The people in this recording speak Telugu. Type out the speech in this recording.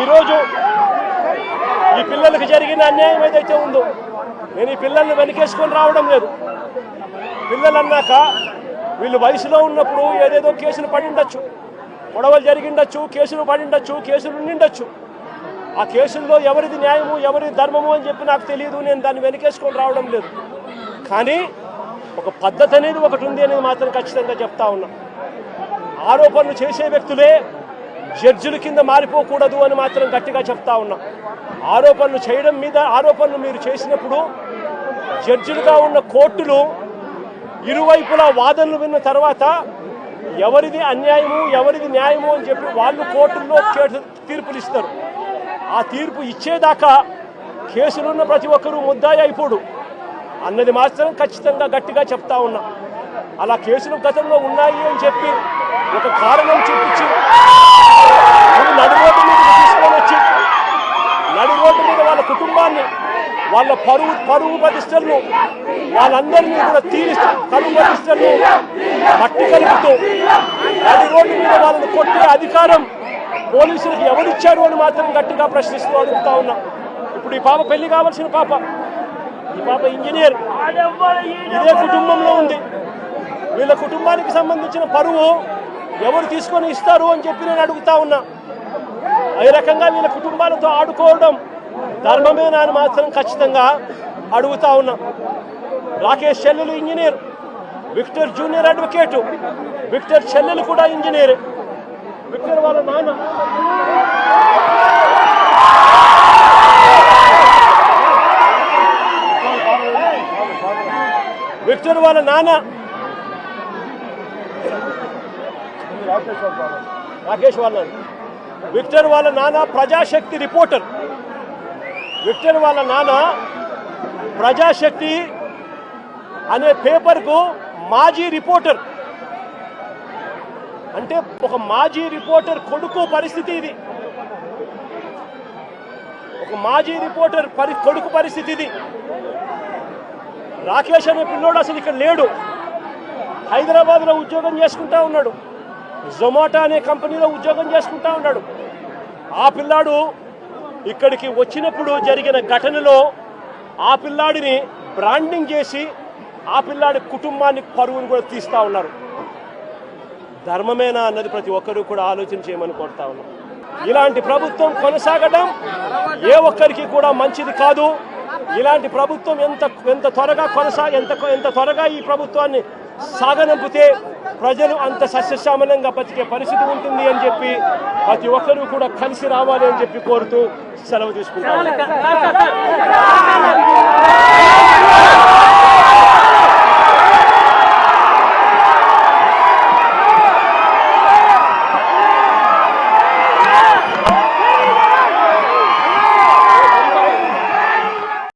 ఈరోజు ఈ పిల్లలకు జరిగిన అన్యాయం ఏదైతే ఉందో నేను ఈ పిల్లల్ని వెనకేసుకొని రావడం లేదు. పిల్లలు అన్నాక వీళ్ళు వయసులో ఉన్నప్పుడు ఏదేదో కేసులు పడిండొచ్చు గొడవలు జరిగిండొచ్చు కేసులు పడిండొచ్చు కేసులు ఉండిండొచ్చు ఆ కేసుల్లో ఎవరిది న్యాయము ఎవరిది ధర్మము అని చెప్పి నాకు తెలియదు నేను దాన్ని వెనకేసుకొని రావడం లేదు. కానీ ఒక పద్ధతి అనేది ఒకటి ఉంది అనేది మాత్రం ఖచ్చితంగా చెప్తా ఉన్నా. ఆరోపణలు చేసే వ్యక్తులే జడ్జిల కింద మారిపోకూడదు అని మాత్రం గట్టిగా చెప్తా ఉన్నా. ఆరోపణలు చేయడం మీద ఆరోపణలు మీరు చేసినప్పుడు జడ్జిలుగా ఉన్న కోర్టులు ఇరువైపులా వాదనలు విన్న తర్వాత ఎవరిది అన్యాయము ఎవరిది న్యాయము అని చెప్పి వాళ్ళు కోర్టుల్లో తీర్పులు ఇస్తారు ఆ తీర్పు ఇచ్చేదాకా కేసులున్న ప్రతి ఒక్కరూ ముద్దాయి అయిపోడు. అన్నది మాత్రం ఖచ్చితంగా గట్టిగా చెప్తా ఉన్నా. అలా కేసులు గతంలో ఉన్నాయి అని చెప్పి ఒక కారణం చూపించి నువ్వు నడి రోడ్డు మీద తీసుకొని వచ్చి నడి రోడ్డు మీద వాళ్ళ కుటుంబాన్ని వాళ్ళ పరువు పరువు ప్రతిష్టలను వాళ్ళందరినీ కూడా తీరిస్తూ కరువు ప్రతిష్టలను మట్టి కలుపుతూ అది రోడ్డు మీద వాళ్ళని కొట్టే అధికారం పోలీసులకు ఎవరిచ్చారు అని మాత్రం గట్టిగా ప్రశ్నిస్తూ అడుగుతా ఉన్నా. ఇప్పుడు ఈ పాప పెళ్ళి కావాల్సిన పాప ఈ పాప ఇంజనీర్. ఇదే కుటుంబంలో ఉంది. వీళ్ళ కుటుంబానికి సంబంధించిన పరువు ఎవరు తీసుకొని ఇస్తారు అని చెప్పి నేను అడుగుతా ఉన్నా. ఈ రకంగా వీళ్ళ కుటుంబాలతో ఆడుకోవడం ధర్మమే నాని మాత్రం ఖచ్చితంగా అడుగుతా ఉన్నా. రాకేష్ చెల్లెలు engineer Victor junior advocate Victor చెల్లెలు కూడా ఇంజనీర్. విక్టర్ వాళ్ళ నాన్న. విక్టర్ వాళ్ళ నాన్న. రాకేష్ వాళ్ళ విక్టర్ వాళ్ళ నాన్న ప్రజాశక్తి రిపోర్టర్. విక్టర్ వాళ్ళ నాన్న ప్రజాశక్తి అనే పేపర్కు మాజీ రిపోర్టర్. అంటే ఒక మాజీ రిపోర్టర్ కొడుకు పరిస్థితి ఇది. ఒక మాజీ రిపోర్టర్ పరి కొడుకు పరిస్థితి ఇది. రాకేష్ అనే పిల్లోడు అసలు ఇక్కడ లేడు. హైదరాబాద్లో ఉద్యోగం చేసుకుంటా ఉన్నాడు. జొమాటో అనే కంపెనీలో ఉద్యోగం చేసుకుంటా ఉన్నాడు. ఆ పిల్లాడు ఇక్కడికి వచ్చినప్పుడు జరిగిన ఘటనలో ఆ పిల్లాడిని బ్రాండింగ్ చేసి ఆ పిల్లాడి కుటుంబాన్ని పరువును కూడా తీస్తా ఉన్నారు. ధర్మమేనా అన్నది ప్రతి ఒక్కరూ కూడా ఆలోచన చేయమని కోరుతా ఉన్నాం. ఇలాంటి ప్రభుత్వం కొనసాగడం ఏ ఒక్కరికి కూడా మంచిది కాదు. ఇలాంటి ప్రభుత్వం ఎంత ఎంత త్వరగా కొనసా ఎంత ఎంత త్వరగా ఈ ప్రభుత్వాన్ని సాగనంపితే ప్రజలు అంత సస్యశ్యామలంగా బతికే పరిస్థితి ఉంటుంది అని చెప్పి ప్రతి ఒక్కరూ కూడా కలిసి రావాలి అని చెప్పి కోరుతూ సెలవు తీసుకుంటాను